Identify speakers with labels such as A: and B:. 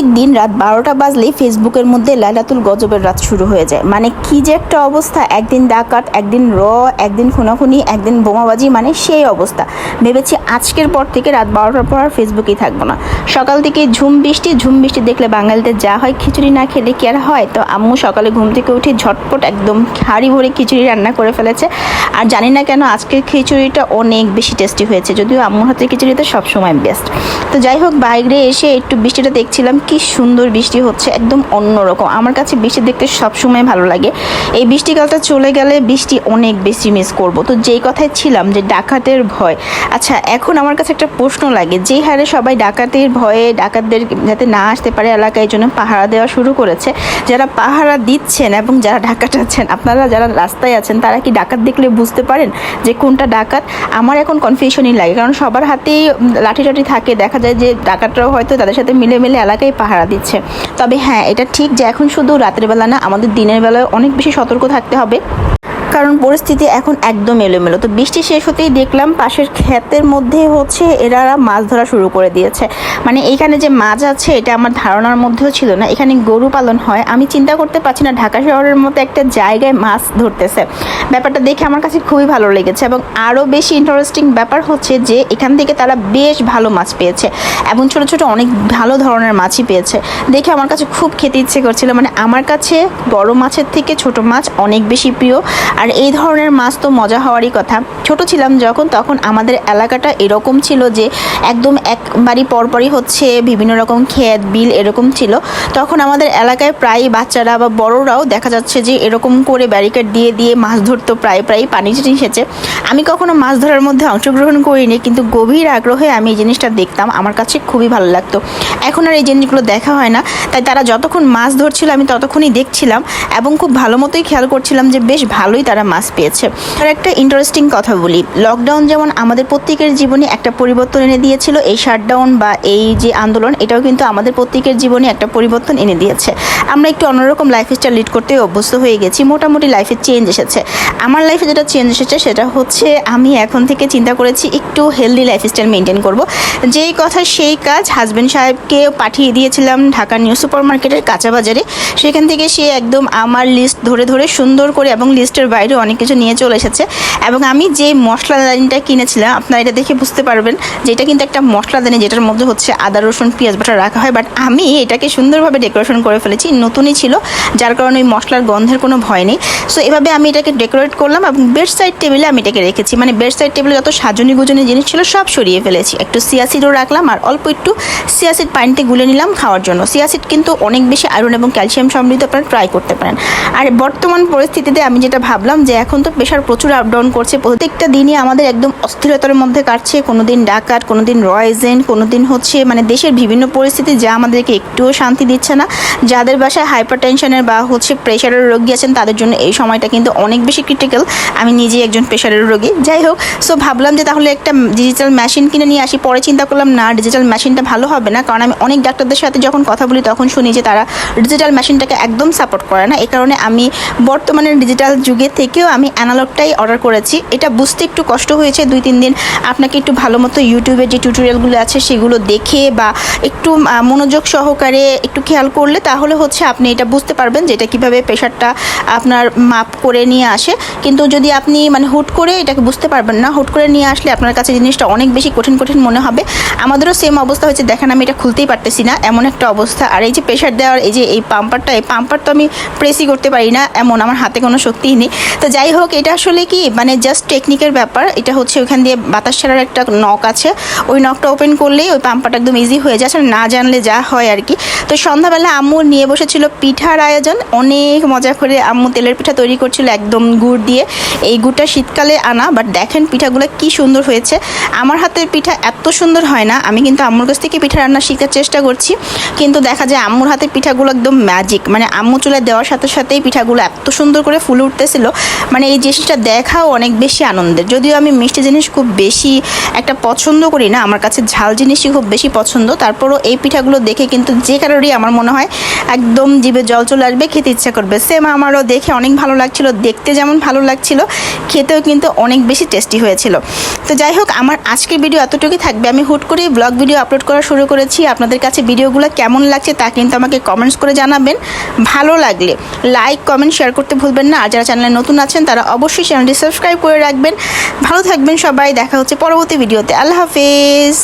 A: প্রত্যেক দিন রাত বারোটা বাজলেই ফেসবুকের মধ্যে লাইলাতুল গজবের রাত শুরু হয়ে যায়। মানে কি যে একটা অবস্থা, একদিন ডাকাত, একদিন র, একদিন খুনাখুনি, একদিন বোমাবাজি মানে সেই অবস্থা। ভেবেছি আজকের পর থেকে রাত বারোটার পর আর ফেসবুকেই থাকব না। সকাল থেকে ঝুম বৃষ্টি ঝুম বৃষ্টি দেখলে বাঙালিদের যা হয় খিচুড়ি না খেলে কি আর হয়? তো আম্মু সকালে ঘুম থেকে উঠে ঝটপট একদম হাঁড়ি ভরে খিচুড়ি রান্না করে ফেলেছে। আর জানি না কেন আজকের খিচুড়িটা অনেক বেশি টেস্টি হয়েছে, যদিও আম্মুর হাতের খিচুড়িতে সবসময় বেস্ট তো যাই হোক, বাইরে এসে একটু বৃষ্টিটা দেখছিলাম কি সুন্দর বৃষ্টি হচ্ছে, একদম অন্যরকম। আমার কাছে বৃষ্টি দেখতে সবসময় ভালো লাগে। এই বৃষ্টিকালটা চলে গেলে বৃষ্টি অনেক বেশি মিস করব। তো যেই কথায় ছিলাম যে ডাকাতের ভয় আচ্ছা এখন আমার কাছে একটা প্রশ্ন লাগে। যেই হারে সবাই ডাকাতের ভয়ে ডাকাতদের যাতে না আসতে পারে এলাকায় জন্য পাহারা দেওয়া শুরু করেছে। যারা পাহারা দিচ্ছেন এবং যারা ডাকাত আছেন, আপনারা যারা রাস্তায় আছেন, তারা কি ডাকাত দেখলে বুঝতে পারেন যে কোনটা ডাকাত? আমার এখন কনফিউশনই লাগে। কারণ সবার হাতেই লাঠি টাঠি থাকে। দেখা যায় যে ডাকাতরাও হয়তো তাদের সাথে মিলে মিলে এলাকায় পাহারা দিচ্ছে। তবে হ্যাঁ এটা ঠিক যে এখন শুধু রাতের বেলা না, আমাদের দিনের বেলায় অনেক বেশি সতর্ক থাকতে হবে। কারণ পরিস্থিতি এখন একদম এলোমেলো। তো বৃষ্টি শেষ হতেই দেখলাম পাশের ক্ষেতের মধ্যে হচ্ছে এরা মাছ ধরা শুরু করে দিয়েছে। মানে এইখানে যে মাছ আছে, এটা আমার ধারণার মধ্যেও ছিল না। এখানে গরু পালন হয়। আমি চিন্তা করতে পারছি না, ঢাকা শহরের মতো একটা জায়গায় মাছ ধরতেছে। ব্যাপারটা দেখে আমার কাছে খুবই ভালো লেগেছে এবং আরও বেশি ইন্টারেস্টিং ব্যাপার হচ্ছে যে এখান থেকে তারা বেশ ভালো মাছ পেয়েছে এবং ছোট ছোট অনেক ভালো ধরনের মাছই পেয়েছে। দেখে আমার কাছে খুব খেতে ইচ্ছে করছিল। মানে আমার কাছে বড় মাছের থেকে ছোট মাছ অনেক বেশি প্রিয়। আর এই ধরনের মাছ তো মজা হওয়ারই কথা। ছোট ছিলাম যখন, তখন আমাদের এলাকাটা এরকম ছিল যে, একদম এক বাড়ি পরপরই হচ্ছে বিভিন্ন রকম ক্ষেত, বিল এরকম ছিল। তখন আমাদের এলাকায় প্রায় বাচ্চারা বা বড়রাও দেখা যাচ্ছে যে, এরকম করে ব্যারিকেড দিয়ে দিয়ে মাছ ধরতো, প্রায় প্রায় পানি সেচে। আমি কখনো মাছ ধরার মধ্যে অংশগ্রহণ করিনি, কিন্তু গভীর আগ্রহে আমি এই জিনিসটা দেখতাম। আমার কাছে খুবই ভালো লাগতো। এখন আর এই জিনিসগুলো দেখা হয় না, তাই তারা যতক্ষণ মাছ ধরছিল, আমি ততক্ষণই দেখছিলাম এবং খুব ভালো মতোই খেয়াল করছিলাম যে, বেশ ভালোই তারা মাছ পেয়েছে। আর একটা ইন্টারেস্টিং কথা বলি লকডাউন যেমন আমাদের প্রত্যেকের জীবনে একটা পরিবর্তন এনে দিয়েছিল, এই শাটডাউন বা এই যে আন্দোলন, এটাও কিন্তু আমাদের প্রত্যেকের জীবনে একটা পরিবর্তন এনে দিয়েছে। আমরা একটু অন্যরকম লাইফস্টাইল লিড করতে অভ্যস্ত হয়ে গেছি, মোটামুটি লাইফে চেঞ্জ এসেছে। আমার লাইফে যেটা চেঞ্জ এসেছে, সেটা হচ্ছে আমি এখন থেকে চিন্তা করেছি একটু হেলদি লাইফস্টাইল মেনটেন করব। যেই কথা সেই কাজ হাজব্যান্ড সাহেবকে পাঠিয়ে দিয়েছিলাম ঢাকা নিউ সুপার মার্কেটের কাঁচা বাজারে। সেখান থেকে সে একদম আমার লিস্ট ধরে ধরে সুন্দর করে এবং লিস্টের বাইরে অনেক কিছু নিয়ে চলে এসেছে। এবং আমি যে মশলাদানিটা কিনেছিলাম, আপনারা এটা দেখে বুঝতে পারবেন যে এটা কিন্তু একটা মশলাদানি যেটার মধ্যে হচ্ছে আদা, রসুন, পেঁয়াজ বাটা রাখা হয়। বাট আমি এটাকে সুন্দরভাবে ডেকোরেশন করে ফেলেছি, নতুনই ছিল, যার কারণে ওই মশলার গন্ধের কোনো ভয় নেই। সো এভাবে আমি এটাকে ডেকোরেট করলাম এবং বেড সাইড টেবিলে আমি এটাকে রেখেছি। মানে বেড সাইড টেবিলে যত সাজনি গুজনি জিনিস ছিল, সব সরিয়ে ফেলেছি। একটু সিয়াসিডও রাখলাম আর অল্প একটু সিয়াসিড পানিতে গুলে নিলাম খাওয়ার জন্য। সিয়াসিড কিন্তু অনেক বেশি আয়রন এবং ক্যালসিয়াম সমৃদ্ধ আপনারা ট্রাই করতে পারেন। আর বর্তমান পরিস্থিতিতে আমি যেটা ভাবলাম যে এখন তো প্রেশার প্রচুর আপ ডাউন করছে। প্রত্যেকটা দিনই আমাদের একদম অস্থিরতার মধ্যে কাটছে। কোনো দিন ডাকাত কোনো দিন র কোনো দিন হচ্ছে মানে দেশের বিভিন্ন পরিস্থিতি যা আমাদেরকে একটুও শান্তি দিচ্ছে না। যাদের বাসায় হাইপার টেনশনের বা হচ্ছে প্রেশারের রোগী আছেন, তাদের জন্য এই সময়টা কিন্তু অনেক বেশি ক্রিটিক্যাল আমি নিজে একজন প্রেশারের রোগী। যাই হোক সো ভাবলাম যে তাহলে একটা ডিজিটাল মেশিন কিনে নিয়ে আসি। পরে চিন্তা করলাম, না ডিজিটাল মেশিনটা ভালো হবে না। কারণ আমি অনেক ডাক্তারদের সাথে যখন কথা বলি, তখন শুনি যে তারা ডিজিটাল মেশিনটাকে একদম সাপোর্ট করে না। এই কারণে আমি বর্তমানে ডিজিটাল যুগে থেকেও আমি অ্যানালগটাই অর্ডার করেছি। এটা বুঝতে একটু কষ্ট হয়েছে দুই, তিন দিন। আপনাকে একটু ভালো মতো ইউটিউবে যে টিউটোরিয়ালগুলো আছে সেগুলো দেখে বা একটু মনোযোগ সহকারে একটু খেয়াল করলে তাহলে হচ্ছে আপনি এটা বুঝতে পারবেন যে এটা কীভাবে প্রেশারটা আপনার মাপ করে নিয়ে আসে। কিন্তু যদি আপনি মানে হুট করে এটাকে বুঝতে পারবেন না, হুট করে নিয়ে আসলে আপনার কাছে জিনিসটা অনেক বেশি কঠিন কঠিন মনে হবে। আমাদেরও সেম অবস্থা হয়েছে, দেখেন আমি এটা খুলতেই পারতেছি না, এমন একটা অবস্থা। আর এই যে প্রেশার দেওয়ার এই যে এই পাম্পারটা এই পাম্পার তো আমি প্রেসই করতে পারি না, এমন আমার হাতে কোনো শক্তিই নেই। তো যাই হোক, এটা আসলে কি মানে জাস্ট টেকনিকের ব্যাপার। এটা হচ্ছে ওইখান দিয়ে বাতাস ছাড়ার একটা নক আছে। ওই নকটা ওপেন করলেই ওই পাম্পারটা একদম ইজি হয়ে যায় না জানলে যা হয় আর কি। তো সন্ধ্যাবেলা আম্মু নিয়ে বসেছিল পিঠার আয়োজন। অনেক মজা করে আম্মু তেলের পিঠা তৈরি করছিল একদম গুড় দিয়ে। এই গুড়টা শীতকালে আনা বাট দেখেন পিঠাগুলো কি সুন্দর হয়েছে। আমার হাতের পিঠা এত সুন্দর হয় না, আমি কিন্তু আম্মুর কাছ থেকে পিঠা রান্না শেখার চেষ্টা করছি। কিন্তু দেখা যায় আম্মুর হাতের পিঠাগুলো একদম ম্যাজিক মানে আম্মু চুলে দেওয়ার সাথে সাথেই পিঠাগুলো এত সুন্দর করে ফুলে উঠতেছিল। মানে এই জিনিসটা দেখাও অনেক বেশি আনন্দের। যদিও আমি মিষ্টি জিনিস খুব বেশি একটা পছন্দ করি না, আমার কাছে ঝাল জিনিসই খুব বেশি পছন্দ। তারপরও এই পিঠাগুলো দেখে কিন্তু যে কারোরই আমার মনে হয় একদম জিভে জল চলে আসবে, খেতে ইচ্ছা করবে। সেম আমারও দেখে অনেক ভালো লাগছিল, দেখতে যেমন ভালো লাগছিল, খেতেও কিন্তু অনেক বেশি টেস্টি হয়েছিল। তো যাই হোক, আমার আজকের ভিডিও এতটুকুই থাকবে। আমি হুট করে ব্লগ ভিডিও আপলোড করা শুরু করেছি। আপনাদের কাছে ভিডিওগুলো কেমন লাগছে তা কিন্তু আমাকে কমেন্টস করে জানাবেন। ভালো লাগলে লাইক কমেন্ট শেয়ার করতে ভুলবেন না। আর যারা চ্যানেলে নতুন আছেন তারা অবশ্যই চ্যানেলটি সাবস্ক্রাইব করে রাখবেন। ভালো থাকবেন সবাই, দেখা হচ্ছে পরবর্তী ভিডিওতে। আল্লাহ হাফেজ।